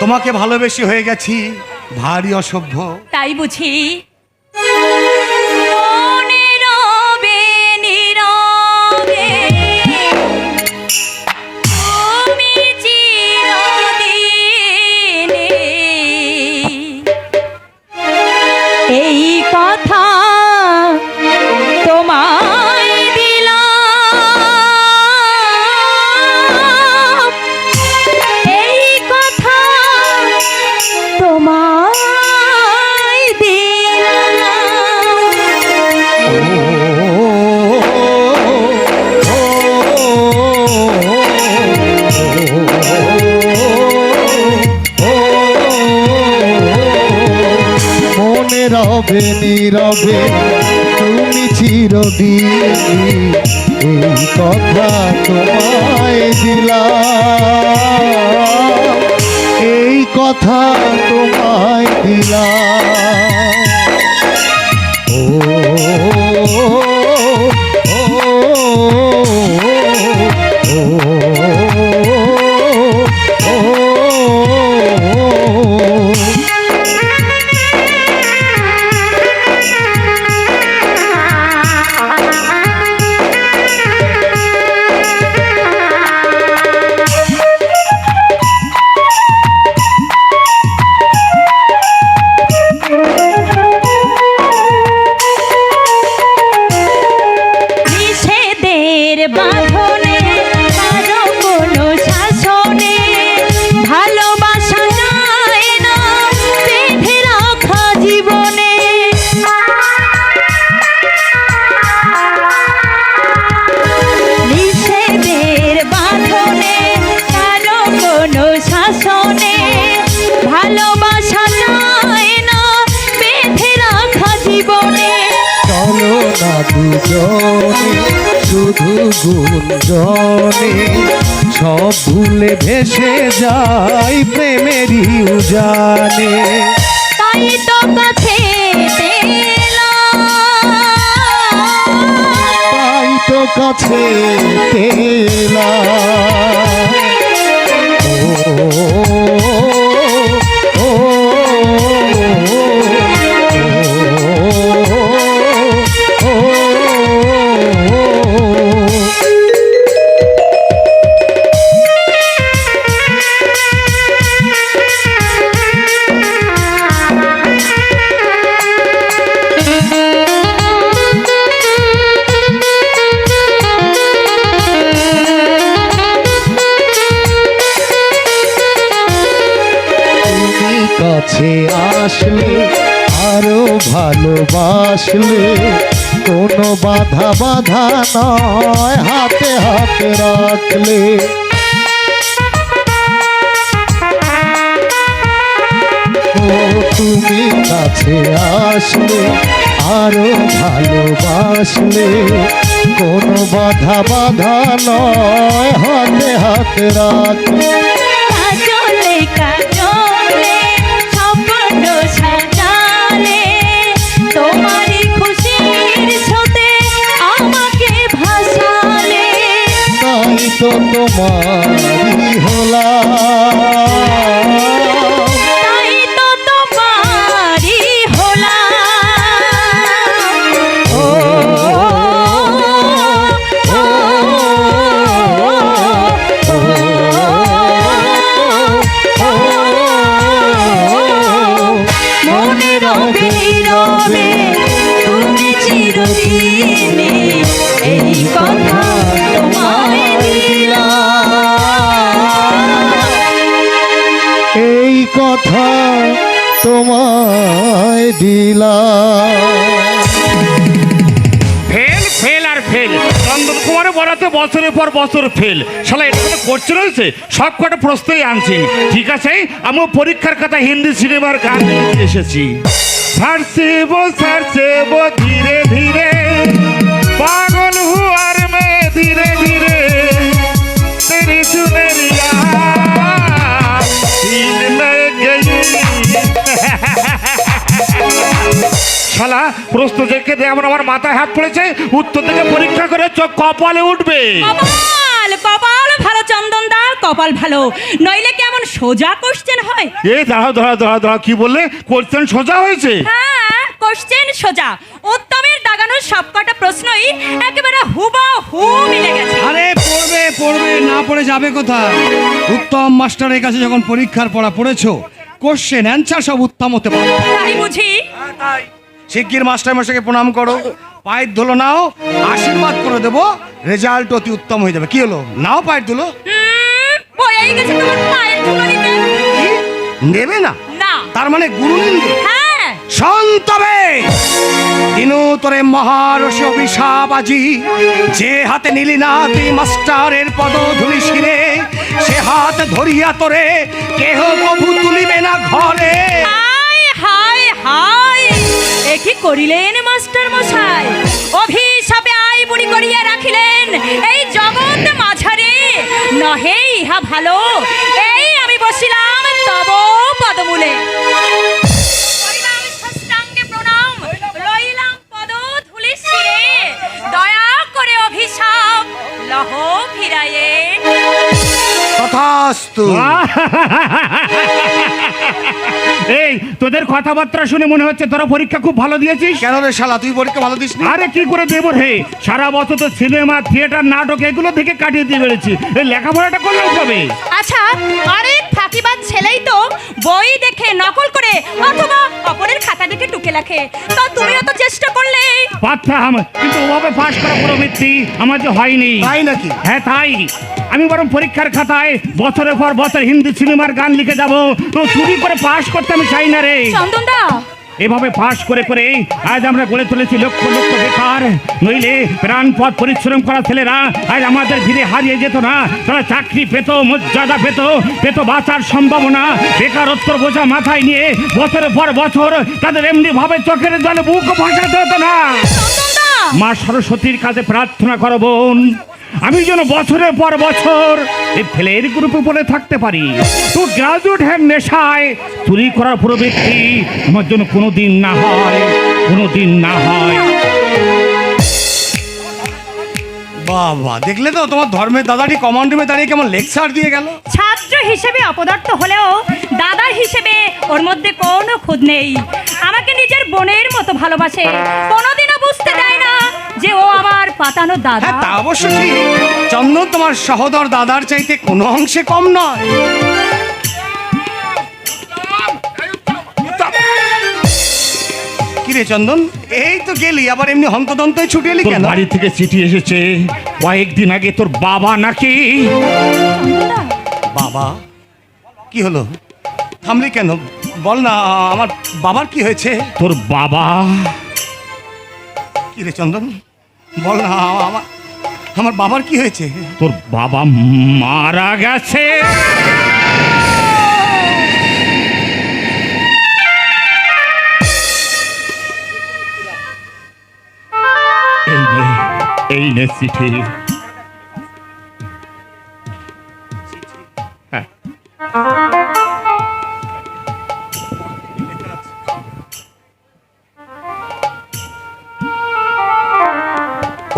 তোমাকে ভালোবেসে হয়ে গেছি ভারী অসভ্য। তাই বুঝি রবে নীরবে তুমি চিরদিন এই কথা তোমায় দিলাম। এই কথা তোমায় দিলাম। গুঞ্জনে সব ভুলে ভেসে যাই প্রেমেরই উজানে তাই তো কাছে তাই তো কাছে ও, ও, ও, ও, কাছে আসলে, আরও ভালোবাসলে। কোনো বাধা বাধা নয়, হাতে হাতে রাখলে। তুমি কাছে আসলে, আরও ভালোবাসলে। কোনো বাধা বাধা নয়, হাতে হাতে রাখলে। তোমারই হলা মনে রবে তুমি চিরদিনে এই কথা তোমায় কথা তোমায় দিলাম। ফেল ফেল আর ফেল। চন্দন কুমারে বলাতে বছরের পর বছর ফেল। শালা, এটা কোনো করছে রয়েছে? সব কটা প্রশ্নই আনছেন। ঠিক আছে, আমিও পরীক্ষার কথা হিন্দি সিনেমার গান এসেছি। ধীরে ধীরে। শালা প্রশ্ন দেখে দে আমার আমার মাথায় হাত পড়েছে উত্তর থেকে পরীক্ষা করে চোখ কপালে উঠবে। কপাল কপাল ভালো চন্দন দার কপাল ভালো। নইলে কেমন সোজা কোশ্চেন হয়? এ দাঁড়াও দাঁড়াও দাঁড়াও দাঁড়াও কি বললে? কোশ্চেন সোজা হয়েছে? হ্যাঁ কোশ্চেন সোজা। উত্তমের দাগানোর সবকটা প্রশ্নই একেবারে হুবা হু মিলে গেছে। আরে পড়বে পড়বে না পড়ে যাবে কোথায়? উত্তম মাস্টারের কাছে যখন পরীক্ষার পড়া পড়েছো কোশ্চেন অ্যান্সার সব উত্তম হতে পারে। তাই বুঝি? শিগগির মাস্টার মশাইকে প্রণাম করো। পায়ের ধুলো নাও আশীর্বাদ করে দেবো রেজাল্ট অতি উত্তম হয়ে যাবে। কি হলো? নাও পায়ের ধুলো? নেবে না? তার মানে গুরু নিন্দে? হ্যাঁ। সন্তবে! দিনু তোরে মহারসি অভিশাপ আজি। যে হাতে নিলি না তুই মাস্টারের পদ ধুলি শিরে সে হাত ধরিয়া তোরে কেহ প্রভু তুলিবে না ঘরে। হাই হাই হাই এ কি করিলেন মাস্টার মশাই? অভিশাপে আই বুড়ি করিয়া রাখিলেন। এই জগৎ মাঝারে নহে ইহা ভালো। এই আমি বসিলাম তব পদমূলে। করিলাম সাষ্টাঙ্গে প্রণাম লইলাম পদ ধুলি শিরে। দয়া করে অভিশাপ লহ ফিরায়ে। তথাস্তু। এই তোদের কথাবার্তা শুনে মনে হচ্ছে তোরা পরীক্ষা খুব ভালো দিয়েছিস? কেন রে শালা তুই পরীক্ষা ভালো দিস আরে কি করে দেবো রে? সারা বছর তো সিনেমা থিয়েটার নাটক এগুলো থেকে কাটিয়ে দিয়ে বেড়েছি। এই লেখাপড়াটা করলেও কবে? আচ্ছা আরে ফাঁকিবাজ ছেলেই তো বই দেখে নকল করে অথবা অপরের খাতা দেখে টুকে লেখে তা তুমিও তো চেষ্টা করলে। পারতাম কিন্তু ওভাবে পাশ করা প্রবৃত্তি আমার যে হয়নি। তাই নাকি? হ্যাঁ তাই। আমি বরং পরীক্ষার খাতায় বছরের পর বছর হিন্দি সিনেমার গান লিখে যাব। তো চুরি করে পাশ করতে আমি চাই না রে। এভাবে পাশ করে করে আজ আমরা গড়ে তুলেছি লক্ষ লক্ষ বেকার। নইলে প্রাণপথ পরিশ্রম করা ছেলেরা আজ আমাদের ভিড়ে হারিয়ে যেত না। তারা চাকরি পেত মর্যাদা পেত পেত বাঁচার সম্ভাবনা। বেকারত্বর বোঝা মাথায় নিয়ে বছরের পর বছর তাদের এমনি ভাবে চোখের জলে বুক ভাসাতে হতো না। মা সরস্বতীর কাছে প্রার্থনা করো বোন। আমি যেন বছরের পর বছর এই ফেলের গ্রুপে পড়ে থাকতে পারি। তো গ্রাজুয়েট হ্যাঁ নেশায় চুরি করার প্রবৃত্তি আমার জন্য কোনো দিন না হয় কোনো দিন না হয়। বাবা দেখলে তো তোমার ধর্মের দাদাটি কমান্ড রুমে দাঁড়িয়ে কেমন লেকচার দিয়ে গেল। ছাত্র হিসেবে অপদার্থ হলেও দাদা হিসেবে ওর মধ্যে কোনো খুদ নেই। আমাকে নিজের বোনের মতো ভালোবাসে। কোনোদিনও বুঝতে দেয় না যে ও আমার পাতানো দাদা। হ্যাঁ তা অবশ্য ঠিক। চন্দন তোমার সহদর দাদার চাইতে কোনো অংশে কম নয়। কিরে চন্দন এই তো গেলি আবার এমনি হন্তদন্তই ছুটে এলি তোর কেন? বাড়ি থেকে চিঠি এসেছে কয়েকদিন আগে তোর বাবা নাকি? বাবা? কি হলো? থামলি কেন? বল না আমার বাবার কি হয়েছে? তোর বাবা? কি রে চন্দন? বল না, আমার আমার বাবার কি হয়েছে? তোর বাবা মারা গেছে। এই নে, এই চিঠি। হ্যাঁ।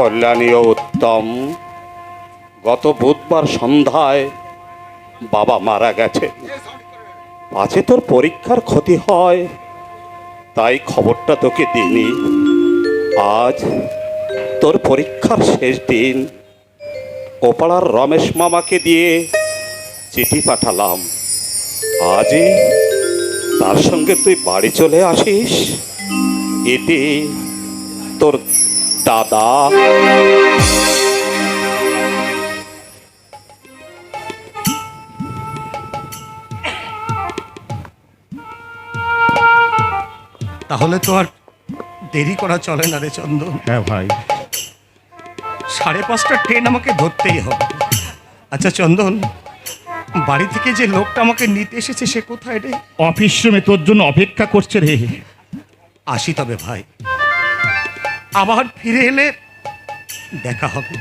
কল্যাণী ও উত্তম। গত বুধবার সন্ধ্যায় বাবা মারা গেছে। আছে তোর পরীক্ষার ক্ষতি হয়, তাই খবরটা তোকে দিনি আজ তোর পরীক্ষার শেষ দিন। ওপাড়ার রমেশ মামাকে দিয়ে চিঠি পাঠালাম। আজই তার সঙ্গে তুই বাড়ি চলে আসিস। এটি তোর দাদা। তাহলে তো আর দেরি করা চলে না রে চন্দন। হ্যাঁ ভাই। সাড়ে পাঁচটা ট্রেন আমাকে ধরতেই হবে। আচ্ছা চন্দন বাড়ি থেকে যে লোকটা আমাকে নিতে এসেছে সে কোথায় রে? অফিস রুমে তোর জন্য অপেক্ষা করছে রে। আসি তবে ভাই। আবার ফিরে এলে দেখা হবে।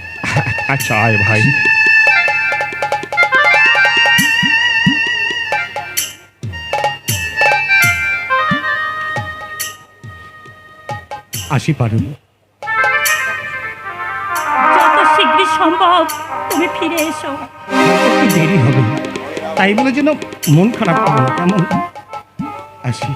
আচ্ছা আয় ভাই। আসি পারুন যত শীঘ্র সম্ভব তুমি ফিরে এসো। একটু দেরি হবে। তাই বলে যেন মন খারাপ করো কেমন? আসি।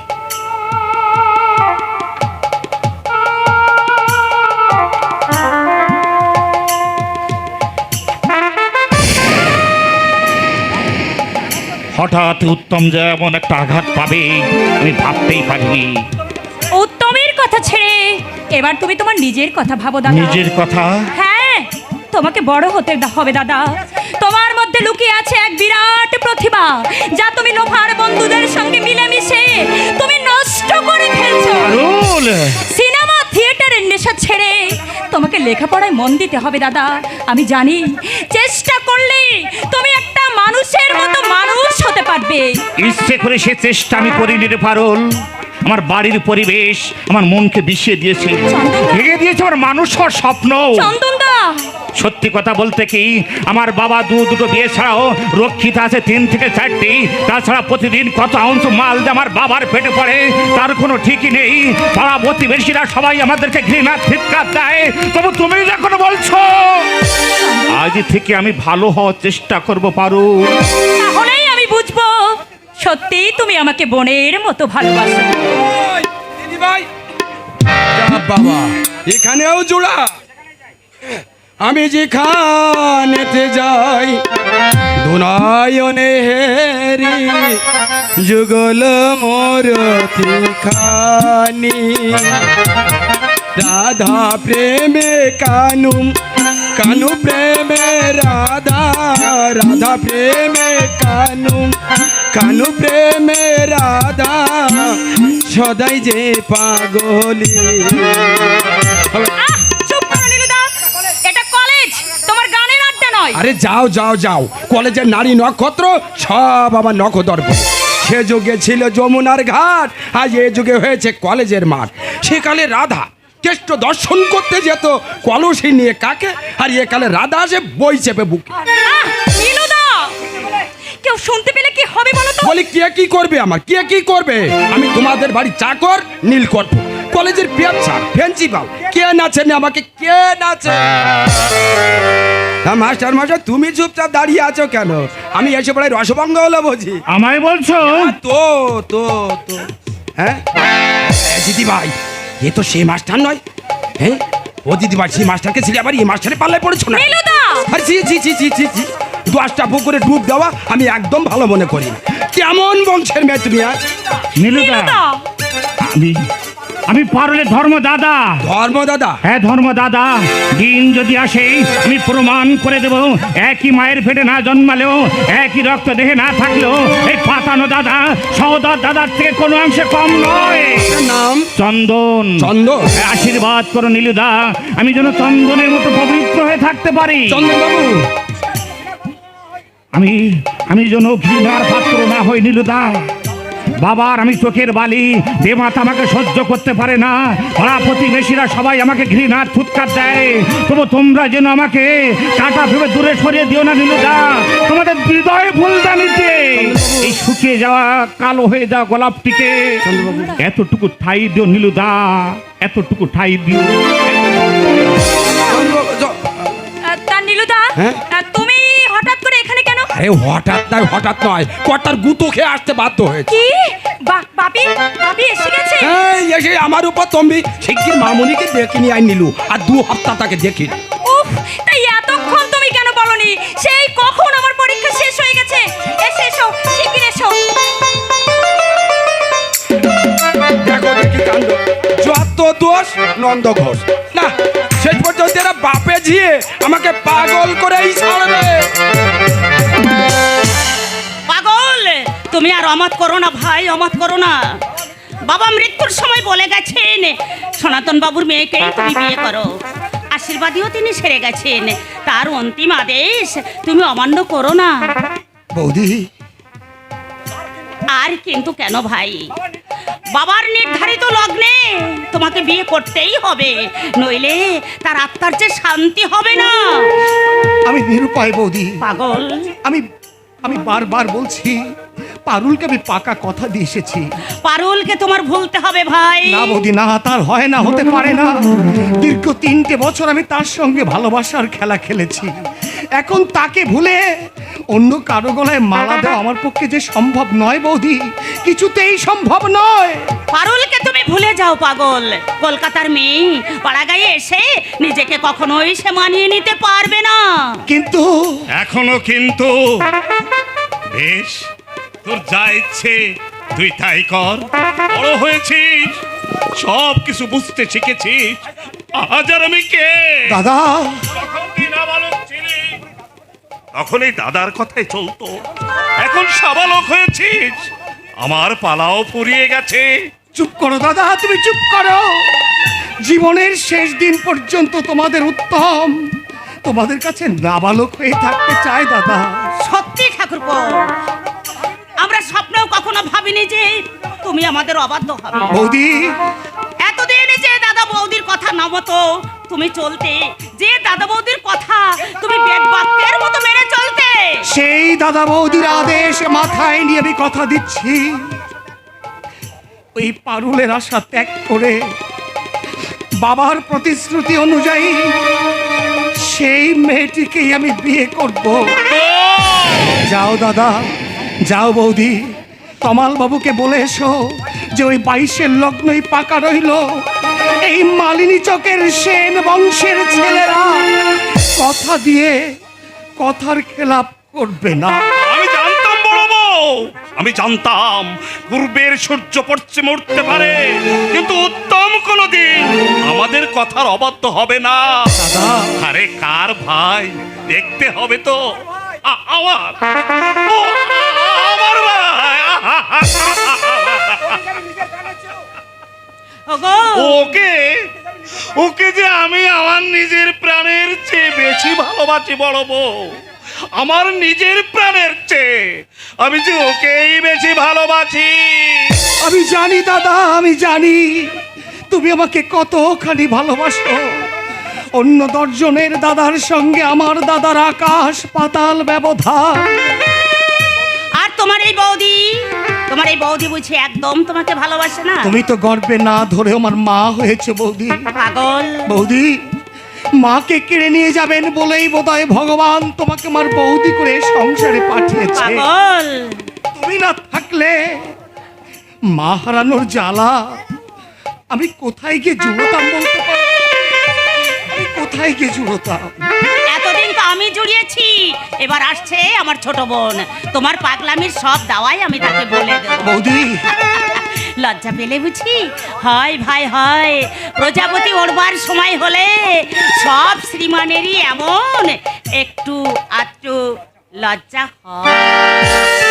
হঠাৎ উত্তম যে এমন একটা আঘাত পাবে আমি ভাবতেই পারিনি। উত্তমের কথা ছেড়ে এবার তুমি তোমার নিজের কথা ভাবো দাদা। নিজের কথা? হ্যাঁ তোমাকে বড় হতে হবে দাদা। তোমার মধ্যে লুকিয়ে আছে এক বিরাট প্রতিভা যা তুমি লোহার বন্ধুদের সঙ্গে মিলেমিশে তুমি নষ্ট করে ফেলছো। সিনেমা থিয়েটারের নেশা ছেড়ে তোমাকে লেখাপড়ায় মন দিতে হবে দাদা। আমি জানি চেষ্টা করলে তুমি মানুষের মতো মানুষ হতে পারবে। ইচ্ছে করে সে চেষ্টা আমি করিনি রে পারল আমার বাড়ির পরিবেশ আমার মনকে বিষিয়ে দিয়েছে। ভেঙে দিয়েছে আমার মানুষ হওয়ার স্বপ্ন। চন্দন সত্যি কথা বলতে কি আমার বাবা দু দুটো বিয়ে ছাড়াও রক্ষিত আছে তিন থেকে চারটি। তাছাড়া প্রতিদিন কত আউন্স মাল যে আমার বাবার পেটে পড়ে তার কোনো ঠিকই নেই। পাড়া প্রতিবেশীরা সবাই আমাদেরকে ঘৃণা ধিৎকার দেয়। তবু তুমি যখন বলছো আজ থেকে আমি ভালো হওয়ার চেষ্টা করব পারু। তাহলেই আমি বুঝব। সত্যি তুমি আমাকে বোনের মতো ভালোবাসো। দিদি ভাই বাবা এখানেও জোড়া। আমি যেখানেতে যাই দুনায়নে হেরি, যুগল মোর খানি রাধা প্রেমে কানু কানু প্রেমে রাধা রাধা প্রেমে কানু কানু প্রেমে রাধা, সদাই যে পাগলি। আরে যাও যাও যাও। কলেজের নারী নক্ষত্র সব আমার নখদর্প সে যুগে ছিল যমুনার ঘাট আজ এ যুগে হয়েছে কলেজের মাঠ। সেকালে রাধা কেষ্ট দর্শন করতে যেত কলসি নিয়ে কাকে আর এ কালে রাধা আসে বই চেপে বুকে। কেউ শুনতে পেলে কি হবে বলো তো? বলি কে কি করবে আমার? কে কি করবে? আমি তোমাদের বাড়ি চাকর নীল করব কলেজের পেয়াচ্ছা প্রিন্সিপাল কে নাচে না আমাকে? কে নাচে? হ্যাঁ মাস্টার মাস্টার তুমি চুপচাপ দাঁড়িয়ে আছো কেন? আমি এসে পড়ে রসভঙ্গ হলো বুঝি আমায় বলছো? তো তো তো। হ্যাঁ? এ, দিদি ভাই এ তো সে মাস্টার নয়। হ্যাঁ? ও দিদি ভাই সেই মাস্টারকে ছেড়ে আবার এই মাস্টারে পাল্লায় পড়েছো না? আরে জি জি জি জি জি জি দশটা পুকুরে ডুব দেওয়া আমি একদম ভালো মনে করি। না কেমন বংশের মেয়ে তুমি আর নীলুদা নীলুদা! আমি আমি পারলে ধর্ম দাদা। ধর্ম দাদা? হ্যাঁ ধর্ম দাদা। দিন যদি আসে আমি প্রমাণ করে দেব একই মায়ের ফেটে না জন্মালেও একই রক্ত দেহে না থাকলেও এই পাতানো দাদা সহদর দাদার থেকে কোনো অংশে কম নয়। নাম? চন্দন। চন্দন। হ্যাঁ, আশীর্বাদ করো নীলুদা আমি যেন চন্দনের মতো পবিত্র হয়ে থাকতে পারি। চন্দন বাবু আমি আমি যেন ঘৃণার পাত্র না হই নীলুদা। বাবার আমি চোখের বালি দেমাত আমাকে সহ্য করতে পারে না। পাড়া প্রতিবেশীরা সবাই আমাকে ঘৃণার ফুৎকার দেয়। তবু তোমরা যেন আমাকে কাটা ভেবে দূরে সরিয়ে দিও না নীলুদা। তোমাদের হৃদয়ে ফুলদানিতে এই শুকিয়ে যাওয়া কালো হয়ে যাওয়া গোলাপটিকে এতটুকু ঠাই দিও নীলুদা এতটুকু ঠাই দিও। তা নীলুদা আরে হঠাৎ নয় হঠাৎ নয়। কটার গুতো খেয়ে আসতে বাধ্য হয়েছে। কি? বাপি বাপি এসে গেছে? এই এসে আমার উপর তম্বি। শিগগির মামুনিকে দেখে নিয়ে আই নিলু আর দু হপ্তাহ তাকে দেখি উফ তাই এতক্ষণ তুমি কেন বলনি? সেই কখন আমার পরীক্ষা শেষ হয়ে গেছে? এসে এসো শিগগির এসো। দেখো দেখি কাণ্ড। যত দোষ নন্দ ঘোষ। না শেষ পর্যন্ত এরা বাপে ঝিয়ে আমাকে পাগল করেই ছাড়বে। তুমি আর অমত করো না ভাই অমত করো না। বাবা মৃত্যুর সময় বলে গেছেন সনাতন বাবুর মেয়েকেই তুমি বিয়ে করো। আশীর্বাদীও তিনি সেরে গেছেন। তার অন্তিম আদেশ তুমি অমান্য করো না। বৌদি। আর কিন্তু কেন ভাই? বাবার নির্ধারিত লগ্নে তোমাকে বিয়ে করতেই হবে নইলে তার আত্মার যে শান্তি হবে না। আমি নিরুপায় বৌদি। পাগল। আমি আমি বারবার বলছি পারুলকে আমি পাকা কথা দিয়ে এসেছি। পারুলকে তোমার ভুলতে হবে ভাই। না বৌদি না তার হয় না হতে পারে না। দীর্ঘ তিনটে বছর আমি তার সঙ্গে ভালোবাসার খেলা খেলেছি। এখন তাকে ভুলে অন্য কারও গলায় মালা দেওয়া আমার পক্ষে যে সম্ভব নয় বৌদি কিছুতেই সম্ভব নয়। পারুলকে তুমি ভুলে যাও পাগল। কলকাতার মেয়ে পাড়া গায়ে এসে নিজেকে কখনোই সে মানিয়ে নিতে পারবে না। কিন্তু এখনও কিন্তু বেশ তোর যা ইচ্ছে তুই তাই কর। বড় হয়েছিস সব কিছু বুঝতে শিখেছিস। আজ আর আমি কে? দাদা। তখন এই দাদার কথাই চলতো। এখন সাবালক হয়েছিস আমার পালাও ফুরিয়ে গেছে। চুপ করো দাদা তুমি চুপ করো। জীবনের শেষ দিন পর্যন্ত তোমাদের উত্তম। তোমাদের কাছে নাবালক হয়ে থাকতে চাই দাদা। সত্যি ঠাকুরপো আমরা স্বপ্নেও কখনো ভাবিনি যে তুমি আমাদের অবাধ্য হবে। বৌদি। এতদিন যে দাদা বৌদির কথা না মতো তুমি চলতে। যে দাদা বৌদির কথা তুমি বেদ বাক্যের মতো মেনে চলতে। সেই দাদা বৌদির আদেশ মাথায় নিয়ে আমি কথা দিচ্ছি। ওই পারুলের আশা ত্যাগ করে বাবার প্রতিশ্রুতি অনুযায়ী সেই মেয়েটিকেই আমি বিয়ে করব। যাও দাদা। যাও বৌদি তমাল বাবুকে বলে এসো যে ওই বাইশের লগ্নই পাকা রইল। এই মালিনী চকের সেন বংশের ছেলেরা কথা দিয়ে কথার খেলাপ করবে না। আমি জানতাম বড় আমি জানতাম পূর্বের সূর্য পশ্চিমে উঠতে পারে কিন্তু উত্তম কোনোদিন আমাদের কথার অবাধ্য হবে না। দাদা। আরে কার ভাই দেখতে হবে তো। আমার আমার ওকে ওকে যে আমি আমার নিজের প্রাণের চেয়ে বেশি ভালোবাসি বড় বউ। আমার নিজের প্রাণের চেয়ে আমি যে ওকেই বেশি ভালোবাসি। আমি জানি দাদা আমি জানি। তুমি আমাকে কতখানি ভালোবাসো। অন্য দশজনের দাদার সঙ্গে আমার দাদার আকাশ পাতাল ব্যবধান। আর তোমার এই বৌদি? তোমার এই বৌদি বুঝি একদম তোমাকে ভালোবাসে না? তুমি তো গর্বে না ধরে আমার মা হয়েছে বৌদি। পাগল। বৌদি মাকে কেড়ে নিয়ে যাবেন বলেই বোধহয় ভগবান তোমাকে আমার বৌদি করে সংসারে পাঠিয়েছে। পাগল। তুমি না থাকলে মা হারানোর জ্বালা। আমি কোথায় গিয়ে জুড়তাম বলতে কোথায় গিয়ে জুড়তাম এতদিন তো আমি জুড়িয়েছি। এবার আসছে আমার ছোট বোন। তোমার পাগলামির সব দাওয়াই আমি তাকে বলে দেবো। বৌদি। লজ্জা পেলে বুঝি? হয় ভাই হয়। প্রজাপতি ওড়বার সময় হলে সব শ্রীমানেরই এমন একটু আধটু লজ্জা হয়।